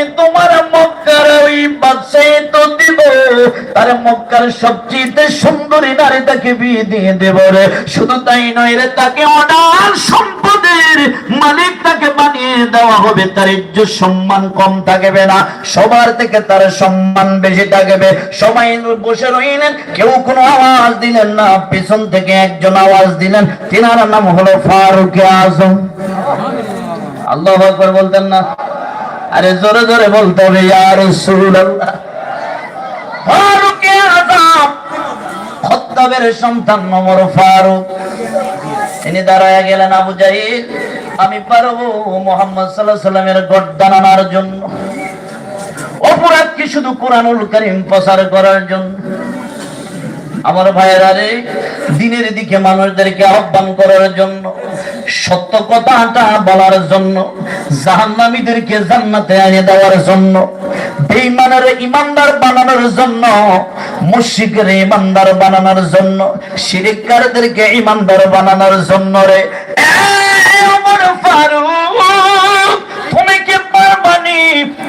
আমি তোমার মক্কার ওই বাদশাহ তো দিব। তার মক্কার সবচেয়ে সুন্দরী নারী তাকে বিয়ে দিয়ে দেব রে। শুধু তাই নয় রে, তাকে অনার সম্পদের মালিক তাকে বানিয়ে দেওয়া হবে। তার ইজ্জত সম্মান কম থাকবে না। সবার থেকে তার সম্মান বেশি থাকবে। সবাই বসে রইলেন, কেউ কোনো আওয়াজ দিলেন না। পিছন থেকে একজন আওয়াজ দিলেন, তিনার নাম হলো ফারুক আজম। আল্লাহ বলতেন না আরে জোরে জোরে বলতে হবে খত্তাবের সন্তান নম্বর ফারুক। আমি পারব মোহাম্মদ সাল্লামের গর্দান আনার জন্য। অপরাধ করার জন্য? আমার ভাইয়েরা দিনের দিকে মানুষদেরকে আহ্বান করার জন্য। সত্য কথাটা বলার জন্য, জাহান্নামীদেরকে জান্নাতে এনে দেওয়ার জন্য, বেঈমানের ইমানদার বানানোর জন্য, মুশরিকের ইমানদার বানানোর জন্য, শিরিককারদেরকে ইমানদার বানানোর জন্য রে। ফারুক!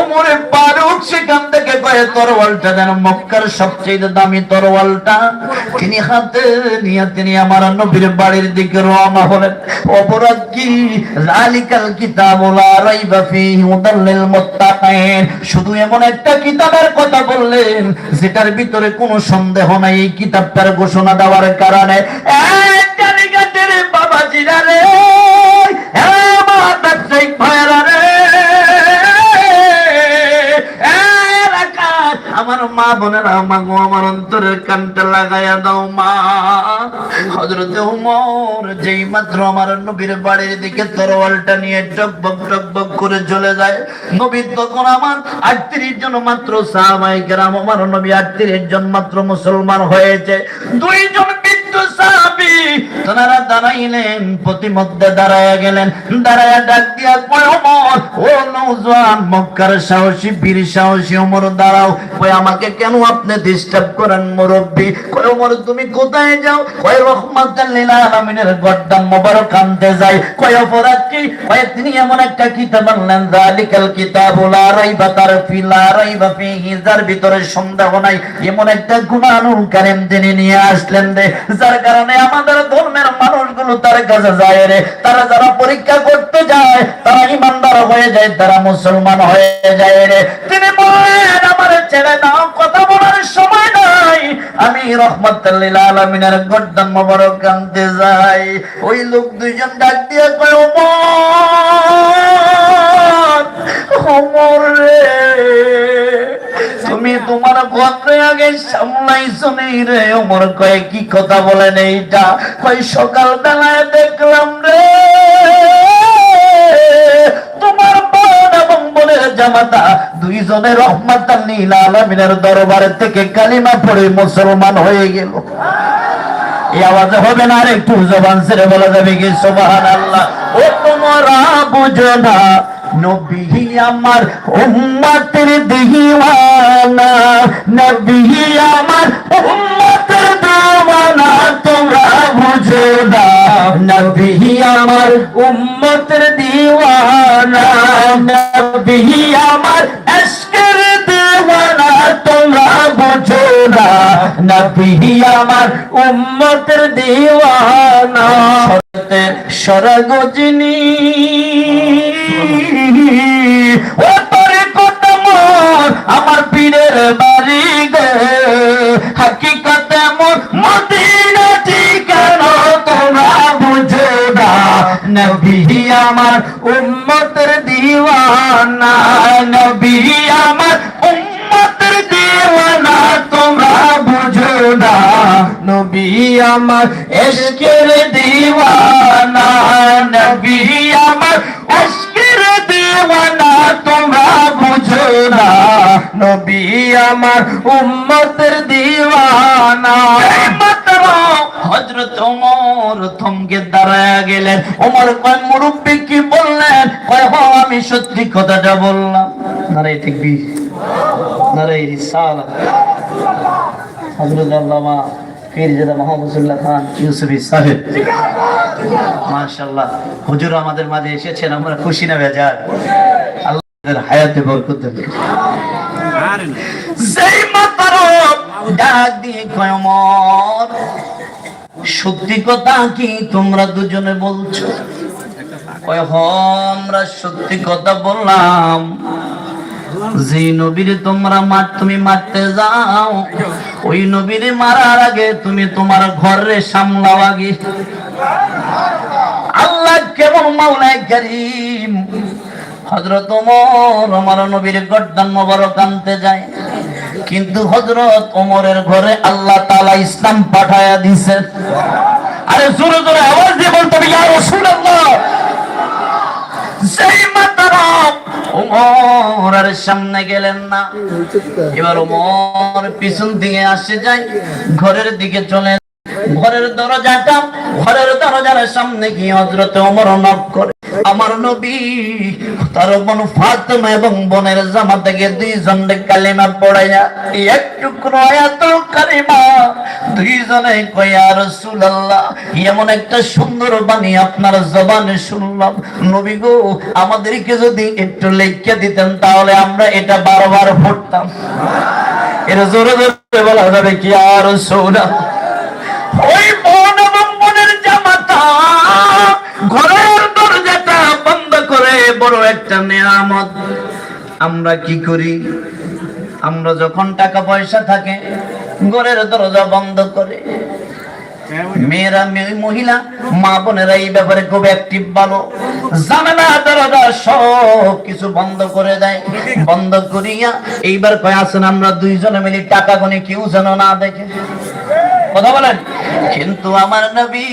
ওমরে ফারুক সেখান থেকে কয়ে, তরোয়ালটা দেন মক্কার সবচেয়ে দামি তরোয়ালটা। তিনি হাতে নিয়ে তিনি আমার নবীর বাড়ির দিকে রওনা হলেন। অপরাধ কি জালিকাল কিতাবুল লা রাইবা ফীহি হুদাল মুত্তাকিন। শুধু এমন একটা কিতাবের কথা বললেন, যেটার ভিতরে কোনো সন্দেহ নাই এই কিতাবটার ঘোষণা দেওয়ার কারণে। এক কারিগাটের বাবাজিরা রে আমার ব্যবসায়িক ভাইরা রে। মা বোনেরা মা গো আমার অন্তরের কানটা লাগাইয়া দাও মা। হজরত উমর যেই মাত্র আমার নবীর বাড়ির দিকে তরোয়ালটা নিয়ে টকবক টকবক করে চলে যায় নবী তখন আমার আটত্রিশ জন মাত্র সাহাবাই গ্রাম আমার নবী আটত্রিশ জন মাত্র মুসলমান হয়েছে। দুইজন বিদ্যুৎ সাহাবি তারা দাঁড়াইলেন, প্রতিমধ্যে দাঁড়ায়া গেলেন। দাঁড়ায়া ডাক দিয়া কয়, ওমর, ও নৌজওয়ান মক্কার সাহসী, বীর সাহসী, ওমর, দাঁড়াও। কয়, আমাকে কেন আপনি ডিস্টার্ব করেন, মুরব্বী? কয়, ওমর, তুমি কোথায় যাও? কয় রহমাতাল লিল আলামিনের গড্ডাম মোবারক আনতে যাই। কয়, অপরাধ কি? কয়, তিনি এমন একটা কিতাব আনলেন, যালিকাল কিতাবু লা রাইবা তার ফি লা রাইবা ফিহি, যার ভিতরে সন্দেহ নাই। এমন একটা গুণানুল কারিম তিনি নিয়ে আসলেন রে। যার কারণে আমাদের ধর্মের মানুষগুলো তার কাছে যায় রে। তারা যারা পরীক্ষা করতে যায়, তারা ইমানদার হয়ে যায়, তারা মুসলমান হয়ে যায় রে। তিনি বলেন, আমার ছেড়ে দাও কথা বলার সময় নাই। আমি রহমতুল্লিল আলমিনের গর্দান মোবারক যাই। ওই লোক দুইজন ডাক দিয়ে কয় তুমি তোমার আগে সামলাইছো নেই রে। কয়ে, কি কথা এইটা? কই সকাল বেলায় দেখলাম রে, তোমার বোন এবং জামাতা রহমত নীল দরবার থেকে কালিমা পড়ে মুসলমান হয়ে গেল। এই আওয়াজে হবে না একটু জবান ছেড়ে বলা যাবে কি? সোবাহান আল্লাহ ও তোমরা বুঝো না, নবী আমার উম্মতের দিওয়ানা, নবী আমার উম্মতের দিওয়ানা, তোমরা বুঝো না, নবী আমার উম্মতের দিওয়ানা, নবী আমার আশকের দিওয়ানা, তোমরা বুঝো না। নবী আমার উম্মতের দিওয়ানা। সরগজনী ও তোরে কদম আমার পীরের বাড়ি গে। হাকিকতে মোর মদিনা ঠিকানা তোমরা বুঝো না নবী আমার উম্মতের দিওয়ানা। নবী আমার বুঝো নবী আমার এশকের দিওয়ানা নবী আমার এশকের দিওয়ানা তোমরা বুঝো না। নবী আমার উম্মতের দিওয়ানা। থমকে দাঁড়ায় গেলেন। ওমর কয় বললেন? কয়, হ, আমি সত্যি কথাটা বললাম। হুজুর আমাদের মাঝে এসেছেন, আমরা খুশি না বেজার। সত্যি কথা কি তোমরা দুজনে বলছো? কয় হ আমরা সত্যি কথা বললাম। যে নবীরে তোমরা মার, তুমি মারতে যাও। ওই নবীরে মারার আগে তুমি তোমার ঘরে সামলাও আগে। আল্লাহ কেমন হজরত ওমর, আমার নবীর মোবারক আনতে যায়। কিন্তু হজরত ওমরের ঘরে আল্লাহ তালা ইসলাম পাঠায়া দিছে আরে জোরে জোরে আওয়াজ দিয়ে বলতে হবে, ইয়া সেই সামনে গেলেন না। এবার ওমর পিছন দিকে আসে যায় ঘরের দিকে চলে ঘরের দরজাটা ঘরের দরজার সামনে গিয়ে হজরত ওমর নক করে। আমার নবী, তার বোন ফাতেমা এবং বোনের জামা থেকে দুইজন কালিমা পড়াইয়া, এক টুকরো আয়াতুল কালিমা দুইজনে কয়া রাসূলুল্লাহ, এমন একটা সুন্দর বাণী আপনার জবানে শুনলাম। নবী গো, আমাদেরকে যদি একটু লেখা দিতেন, তাহলে আমরা এটা বারবার পড়তাম। এটা জোরে জোরে বলা যাবে কি আর সৌরা ওই এবং জামাতা ঘরের দরজাটা বন্ধ করে বড় একটা নিয়ামত। আমরা কি করি? আমরা যখন টাকা পয়সা থাকে, ঘরের দরজা বন্ধ করে। মেয়েরা, মেয়ে, মহিলা, মা বোনেরা এই ব্যাপারে খুব অ্যাক্টিভ ভালো। জানালা, দরজা সব কিছু বন্ধ করে দেয়। বন্ধ করিয়া এইবার কয়, আসেন আমরা দুইজনে মিলে টাকা গনে কেউ যেন না দেখে। কথা বলেন। কিন্তু আমার নবী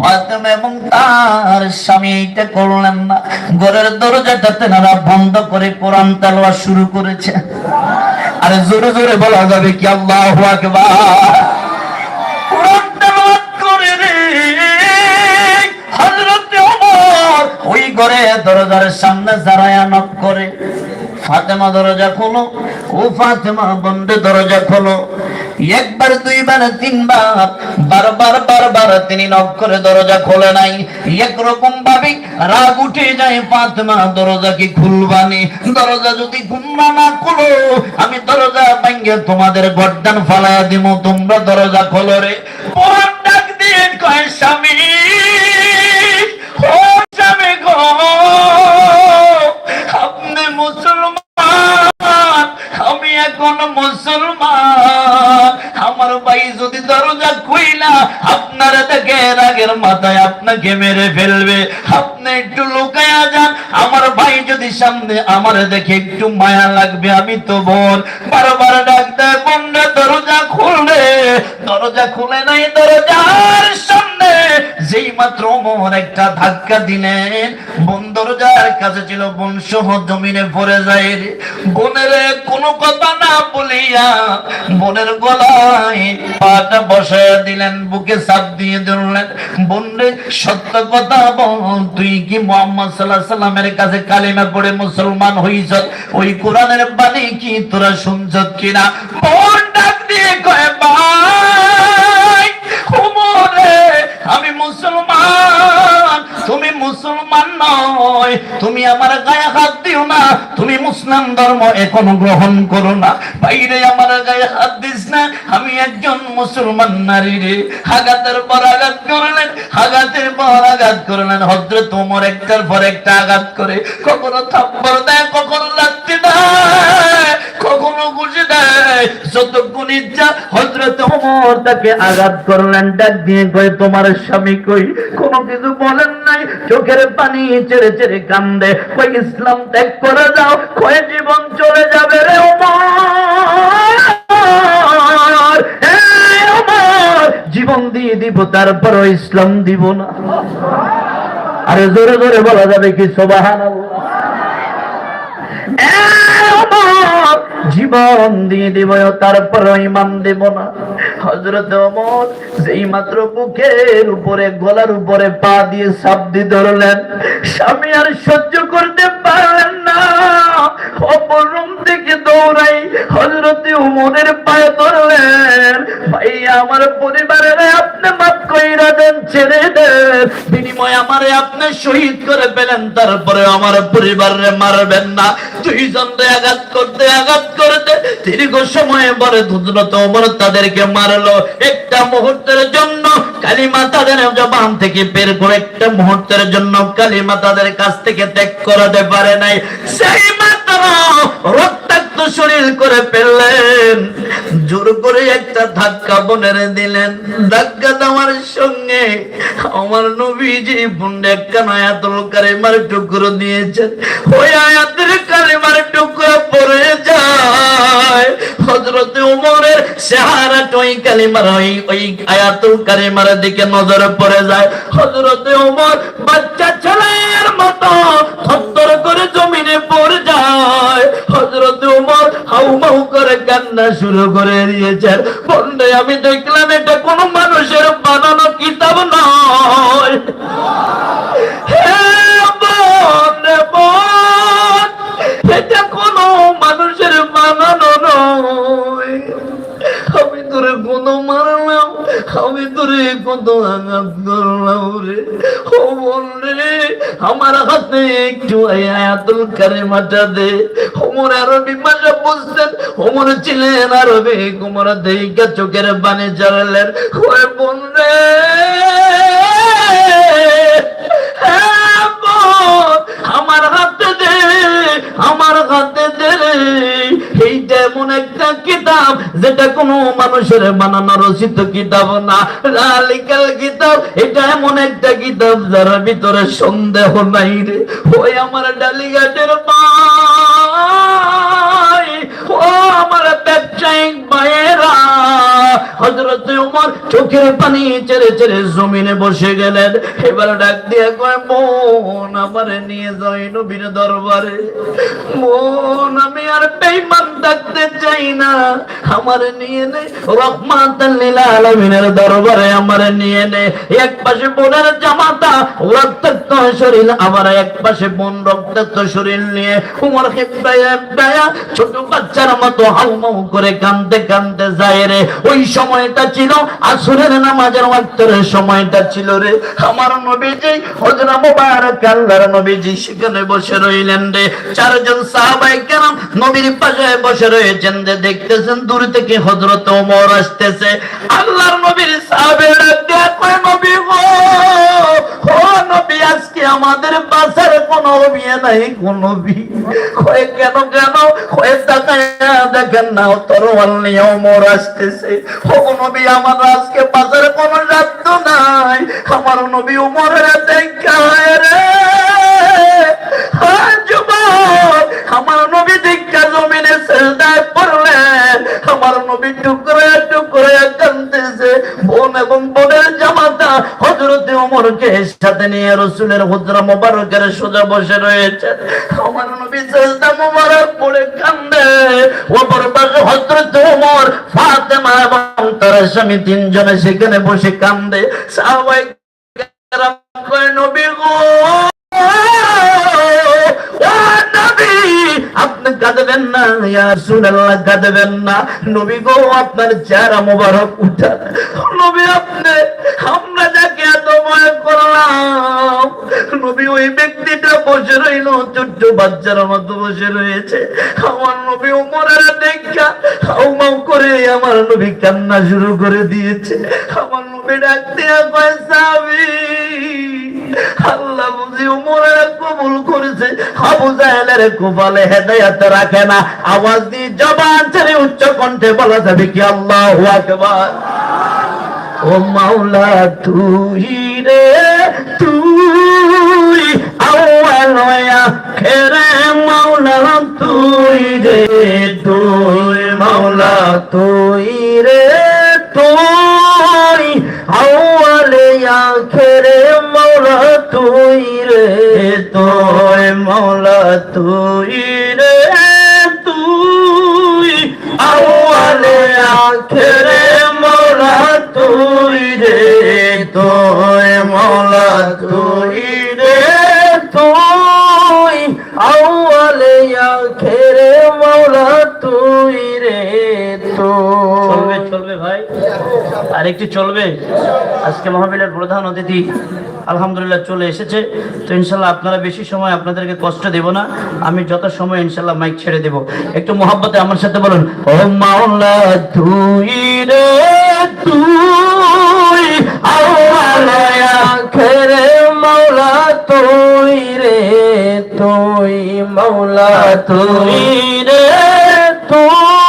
ফাতেমা এবং তার স্বামী এইটা করলেন না। ঘরের দরজাটা তেনারা বন্ধ করে কোরআন তেলাওয়াত শুরু করেছে। আরে জোরে জোরে বলা যাবে কি? আল্লাহু আকবার। কোরআন তেলাওয়াত করে রে। হযরত ওমর ওই ঘরে দরজার সামনে দাঁড়ায়া নক করে। ফাতেমা দরজা খোলো। ও ফাতেমা বন্ধে দরজা খোলো। একবার, দুইবার, তিনবার, বারবার বারবার তিনি নক করে দরজা খোলে নাই। একরকম ভাবে রাগ উঠে যায় ফাতেমা, দরজা কি খুলবানি দরজা যদি খুলবা না খুলো, আমি দরজা ভাঙ্গে তোমাদের গর্দান ফালায়া দিব তোমরা দরজা খোলো রে। ডাক দিয়ে কয়, স্বামী, ও স্বামী গো, আপনি মুসলমান, আমি এখন মুসলমান। আমার যদি দরজা খুইলা, আপনার দেখে রাগের মাথায় আপনাকে মেরে ফেলবে। আপনি একটু যান, আমার ভাই যদি সামনে আমার দেখে একটু মায়া লাগবে, আমি তো বোন। বারবার ডাক দেয় বোনরা, দরজা খুলবে। দরজা খুলে নাই, দরজার সামনে যেই মাত্র মোহন একটা ধাক্কা দিলেন বোন দরজার কাছে ছিল সহ জমিনে পড়ে যায়। বোনের কোনো কথা না বলিয়া বোনের গলায় পাটা বসায় দিলেন, বুকে চাপ দিয়ে ধরলেন। বোনরে সত্য কথা বল, তুই কি মোহাম্মদ সাল্লাহ সাল্লামের কাছে কালিমা পড়ে মুসলমান হইছ? ওই কোরআনের বাণী কি তোরা শুনছ কিনা? বোন ডাক দিয়ে কয়, ভাই আমি মুসলমান তুমি মুসলমান নয়, তুমি আমার গায়ে হাত দিও না, তুমি মুসলিম ধর্ম এখন গ্রহণ করো না। বাইরে আমার গায়ে হাত দিস না, আমি একজন মুসলমান নারী রে। আঘাতের পর আঘাত করলেন আঘাতের পর আঘাত করলেন। হজরত তোমার একটার পর একটা আঘাত করে, কখনো থাপ্পড় দেয়, কখনো দেয় দেয়। চোখের পানি ছেড়ে ছেড়ে কান্দে। কই ইসলাম ত্যাগ করে যাও, কয়ে, জীবন চলে যাবে রে জীবন দিয়ে দিব, তারপরও ইসলাম দিব না। আরে জোরে জোরে বলা যাবে কি সোবাহান জীবন দিয়ে দিব, তারপর ইমান দেব না। হজরত অমর যেই মাত্র বুকের উপরে, গলার উপরে পা দিয়ে সাবদি ধরলেন। স্বামী আর সহ্য করতে পারলেন না। অপর রুম থেকে দৌড়াই উমরের পায়ে ধরলেন। ভাই, আমার পরিবারের আপনি মাফ কইরা দেন, ছেড়ে দেন। বিনিময় আমারে আপনি শহীদ করে পেলেন তারপরে আমার পরিবারে মারবেন না। আঘাত করতে আঘাত করতে দীর্ঘ সময় পরে হজরত ওমর তাদেরকে মারলো। একটা মুহূর্তের জন্য কালিমা তাদের জবান থেকে বের করে, একটা মুহূর্তের জন্য কালিমা তাদের কাছ থেকে ত্যাগ করাতে পারে নাই। সেই মাত্র রক্তাক্ত শরীর করে ফেললেন। জোর করে একটা ধাক্কা বনের দিলেন। ধাক্কা দেওয়ার সঙ্গে আমার একটা কারিমার টুকরো দিয়েছেন। ওই আয়াতের কালিমার টুকরো যায়। হযরত ওমরের চেহারাটা ওই কালিমার, ওই ওই আয়াতুল কারিমার দিকে নজর পড়ে যায়। হযরত ওমর বাচ্চা ছেলের মতো করে জমিনে পড়ে কান্না শুরু করে দিয়েছেন। বন্ধে আমি দেখলাম এটা কোনো মানুষের বানানো কিতাব নয়। রে আমার হাতে একটু আয়াতুল কারিমাটা দে ওমর আরবি ভাষা বুঝতেন ওমর ছিলেন আরবি কুমার দেইকা চোখের বানে চালালেন ওই বোন রে হ্যাঁ আমার হাতে দে, আমার হাতে দে। এইটা এমন একটা যেটা কোনো মানুষের বানানো রচিত কিতাব না। লালিকাল কিতাব, এটা এমন একটা কিতাব যার ভিতরে সন্দেহ নাই রে। ওই আমার ডালিঘাটের ভাই চোখের পানি চেড়ে চেড়ে জমিনে বসে গেলেন। এবার ডাক কয় আমারে নিয়ে যাই নবীর দরবারে। বোন, আমি আর বেঈমান থাকতে চাই না। আমারে নিয়ে নে দরবারে নিয়ে নে। এক পাশে বোনের জামাতা, রক্তাক্ত শরীর, আবার এক পাশে বোন রক্তাক্ত শরীর নিয়ে। উমর হেব্বায়া ছোট বাচ্চার মতো হাউমাউ করে কান্দতে কান্দতে যায় রে। ওই সময়টা ছিল, আসরের নামাজের ওয়াক্তের সময়টা ছিল রে। আমার নবীজি, হযরত মুবারক আল্লাহর নবীজি সেখানে বসে রইলেন রে। চারজন সাহাবাই কেরাম নবীর পাশে বসে রয়েছেন যে দেখতেছেন, দূর থেকে হযরত ওমর আসতেছে। আল্লাহর নবীর সাহাবের, দেখ নবী গো! আজকে আমাদের বাসার কোন বিয়ে নাই কোন বিয়ে। কেন কেন? তাকায়া দেখেন না তরোয়াল নিয়ে আসতেছে। আমার আজকে বাজারে কোনো রাত্র নাই। আমার নবী উমরের দেখা রে। হ্যাঁ, আমার নবী দীক্ষা জমিনে সেজদায় পড়লেন আমার নবী টুকরে টুকরে কান্দতেছে বোন এবং ওমরকে সাথে নিয়ে রসুলের হুজরা মোবারকের সোজা বসে রয়েছে। আমার নবী সেজদা মোবারক পড়ে কান্দে। ওপর পাশে হজরত ওমর, ফাতেমা এবং তার স্বামী তিনজনে সেখানে বসে কান্দে। সাহাবাই আপনি কাঁদবেন না, ইয়া রাসূলুল্লাহ, কাঁদবেন না। নবী গো, আপনার চেহারা মোবারক উঠান নবী, আপনি ওই ব্যক্তিটা বসে রইল ছোট্ট বাচ্চার মতো বসে রয়েছে। আমার নবী উমরের দেখা, হাউমাউ করে আমার নবী কান্না শুরু করে দিয়েছে। আমার নবী ডাক দিয়া কয় সাহাবী আল্লাহ রাখে না। উচ্চ কণ্ঠে বলা যাবে কি, আল্লাহু মাওলা, তুই রে, তুই আউয়াল খেরে মাওলা তুই রে তুই, মাওলা তুই রে তুই। আউয়ালে আখেরে মাওলা তুই রে তুই, মাওলা তুই রে তুই। আখেরে মৌলা তুই রে তুই মৌলা তুই চলবে চলবে ভাই। আর একটু চলবে। আজকে মহাবিলের প্রধান অতিথি আলহামদুলিল্লাহ চলে এসেছে। তো ইনশাল্লাহ আপনারা বেশি সময় আপনাদেরকে কষ্ট দেব না। আমি যত সময় ইনশাল্লাহ মাইক ছেড়ে দেব। একটু মোহাব্বতে আমার সাথে বলুন তুই মৌলা তুই রে তুই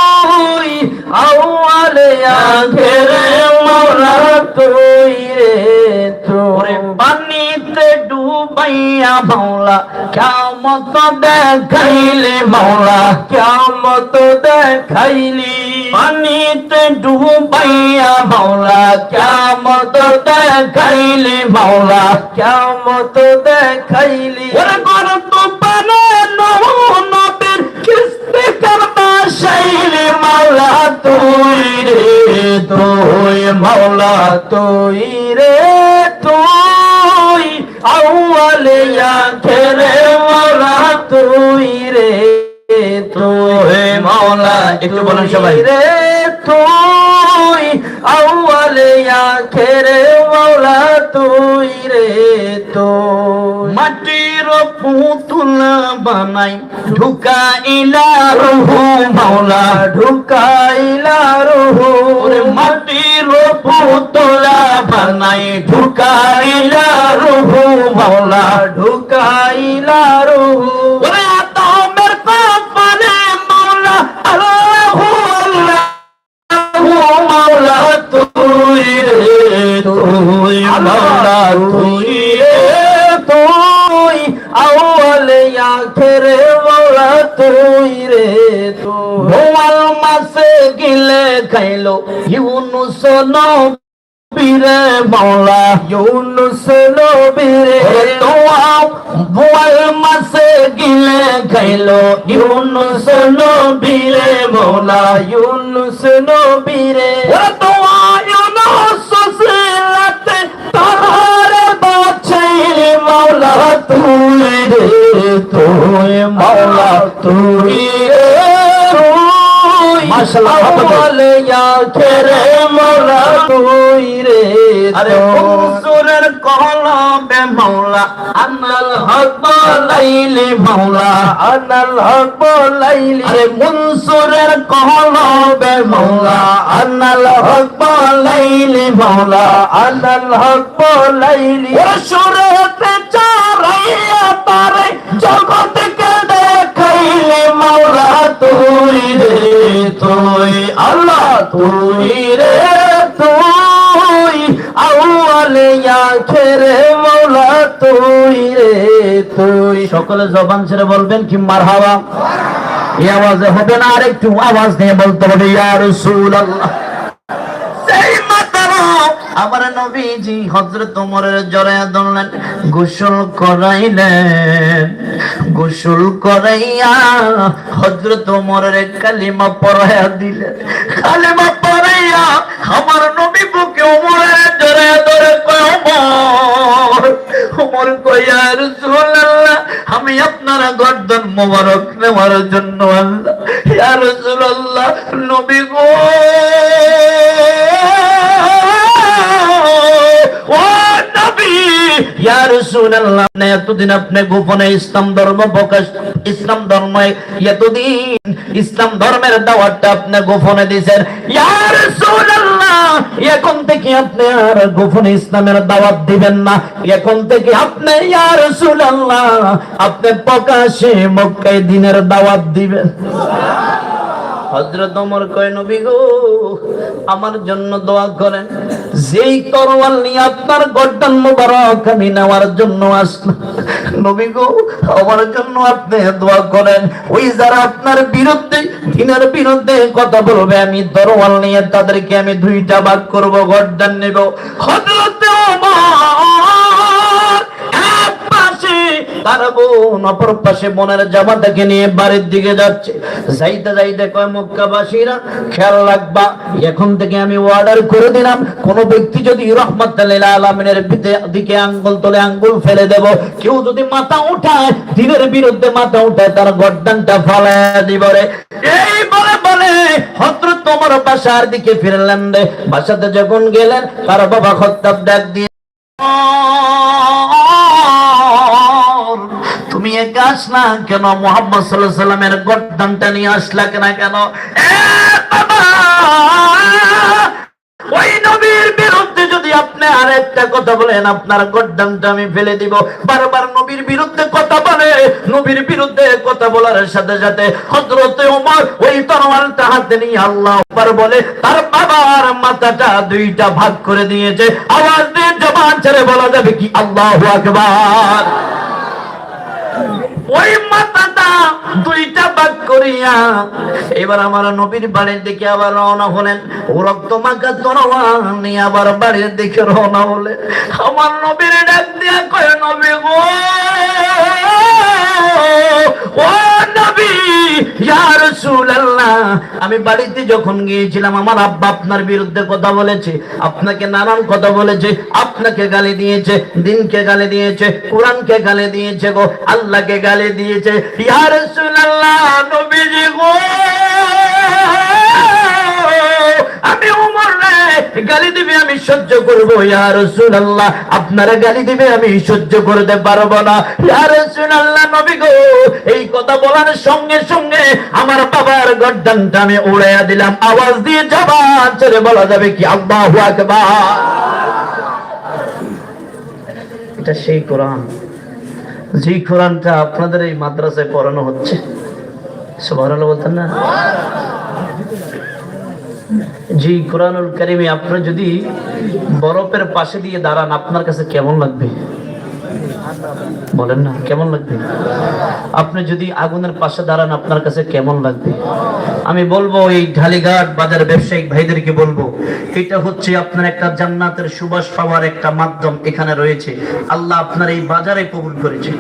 আউয়ালে আখেরে মৌলা তুই রে তুই পানিতে ডুবাইয়া মাওলা কেমত দেখাইলে মাওলা। কেমত দেখাইলি। পানিতে ডুবাইয়া মাওলা কেমত দেখাইলে মাওলা। কেমত দেখাইলি। ওরে গর তো পানে নবীর কিস্তি করবা শাইলে মাওলা তুই রে তুই মাওলা তুই রে তুই আউয়ালে আখেরে মৌলা তুই রে তুই মাওলা একটু বলুন সবাই। রে তুই আউয়ালে আখেরে মৌলা তুই রে তুই পুতুলা বানাই ঢুকাইলা রহু মাওলা ঢুকাইলা রহু। মাটির পুতুলা বানাই ঢুকাইলা রহু মাওলা ঢুকাইলা রহু। তুই মাওলা তুই। তুই রে তুই বোয়াল মাসে গিলে খাইলো ইউনুস নবীরে মাওলা। ইউনুস নবীরে। তোয়া বোয়াল মাসে গিলে খাইলো ইউনুস নবীরে মাওলা। ইউনুস নবীরে। তোয়া মাওলা তুই রে তুই মাশাআল্লাহ আউয়ালে আখেরে মৌলা তুই রে আরে তুই মনসুরের কলবে মাওলা আনাল হক বলাইলি মাওলা আনাল হক বলাইলি। আরে মনসুরের কলবে মাওলা আনাল হক বলাইলি মাওলা আনাল হক বলাইলি। ওরে সুরেতে চারাইয়া তারে জগৎকে দেখাইলি মাওলা তুই রে তুই, আল্লাহ তুই রে তুই, আউয়ালে আখেরে মৌলা তুই রে তুই। সকলে জবান ছেড়ে বলবেন কি মারহাবা? এই আওয়াজে হবে না আর একটু আওয়াজ নিয়ে বলতে হবে, ইয়া রাসূলুল্লাহ। সেই মাতারা আমার নবীজি হযরত ওমরের জড়ায় ধরলেন, গোসল করাইলেন গোসল করাইয়া হযরত ওমরের কালিমা পড়াইয়া দিলেন কালিমা পড়াইয়া আমার নবী বুকে ওমরের জড়ায় ধরে কয়, ওমর ওমর ইয়া রাসূলুল্লাহ, আমি আপনার গর্দন মোবারক নেওয়ার জন্য আল্লাহ, ইয়া রাসূলুল্লাহ, নবী গো। এতদিন আপনি গোপনে ইসলাম ধর্ম প্রকাশ, ইসলাম ধর্ম এতদিন ইসলাম ধর্মের আপনি গোপনে দিয়েছেন। এখন থেকে আপনি আর গোপনে ইসলামের দাওয়াত দিবেন না। এখন থেকে আপনি, ইয়া রাসূলুল্লাহ, আপনি প্রকাশে মক্কায় দিনের দাওয়াত দিবেন। হযরত ওমর কয়, নবী গো, আমার জন্য দোয়া করেন। যেই তরোয়াল নিয়ে আপনার গর্দান মোবারক আমি নেওয়ার জন্য আসলাম। নবী গো, আমার জন্য আপনি দোয়া করেন। ওই যারা আপনার বিরুদ্ধে, দিনের বিরুদ্ধে কথা বলবে, আমি তরোয়াল নিয়ে তাদেরকে আমি দুইটা ভাগ করব, গর্দান নেব। এক পাশে আঙ্গুল তোলে আঙ্গুল ফেলে দেব। কেউ যদি মাথা উঠায়, দিনের বিরুদ্ধে মাথা উঠায়, তার গর্দানটা ফালায় দিব রে। এই বলে বলে হজরত তোমার বাসার দিকে ফিরলেন রে। বাসাতে যখন গেলেন, তার বাবা খত্তাব ডাক দিয়ে একা আসলা কেন? মোহাম্মদ সাল্লাহ সাল্লামের গর্দানটা নিয়ে আসলা কেন কেন? ওই নবীর বিরুদ্ধে যদি আপনি আর একটা কথা বলেন, আপনার গড্ডামটা আমি ফেলে দিব। বারবার নবীর বিরুদ্ধে কথা বলে, নবীর বিরুদ্ধে কথা বলার সাথে সাথে হযরতে ওমর ওই তরোয়ালটা হাতে নিয়ে আল্লাহ আকবার বলে, তার বাবার মাথাটা দুইটা ভাগ করে দিয়েছে। আওয়াজ দিয়ে জবান ছেড়ে বলা যাবে কি? আল্লাহু আকবার। এবার আমার নবীর বাড়ির দিকে আবার রওনা হলেন। রক্ত মাখা তরোয়াল নিয়ে আবার বাড়ির দিকে রওনা হলেন। আমার নবীর ডাক দিয়া কয়, নবী গো, ও আমি বাড়িতে যখন গিয়েছিলাম, আমার আব্বা আপনার বিরুদ্ধে কথা বলেছে, আপনাকে নানান কথা বলেছে, আপনাকে গালি দিয়েছে, দিনকে গালি দিয়েছে, কোরআনকে গালি দিয়েছে গো, আল্লাহকে গালি দিয়েছে। ইয়া রাসূলুল্লাহ, নবীজি গো। গালি দিবে আমি সহ্য করব, ইয়া রাসূলুল্লাহ। আপনারা গালি দিবে আমি সহ্য করতে পারব না। ইয়া রাসূলুল্লাহ, নবী গো, এই কথা বলার সঙ্গে সঙ্গে আমার বাবার গর্দানটা আমি উড়াইয়া দিলাম। আওয়াজ দিয়ে জবান ছেড়ে বলা যাবে কি, আল্লাহু আকবার। এটা সেই কোরআন। যে কোরআনটা আপনাদের এই মাদ্রাসায় পড়ানো হচ্ছে। সুবহানাল্লাহ বলতেন না? জি, কোরআনুল কারিমে আপনি যদি বরফের পাশে দিয়ে দাঁড়ান, আপনার কাছে কেমন লাগবে? বলেন না, কেমন লাগবে? আপনি যদি আগুনের পাশে দাঁড়ান, আপনার কাছে কেমন লাগবে? আমি বলব, এই ঢালিঘাট বাজার ব্যবসায়িক ভাইদেরকে বলব, এটা হচ্ছে আপনার একটা জান্নাতের সুবাস পাওয়ার একটা মাধ্যম এখানে রয়েছে। আল্লাহ আপনার এই বাজারে কবুল করেছে।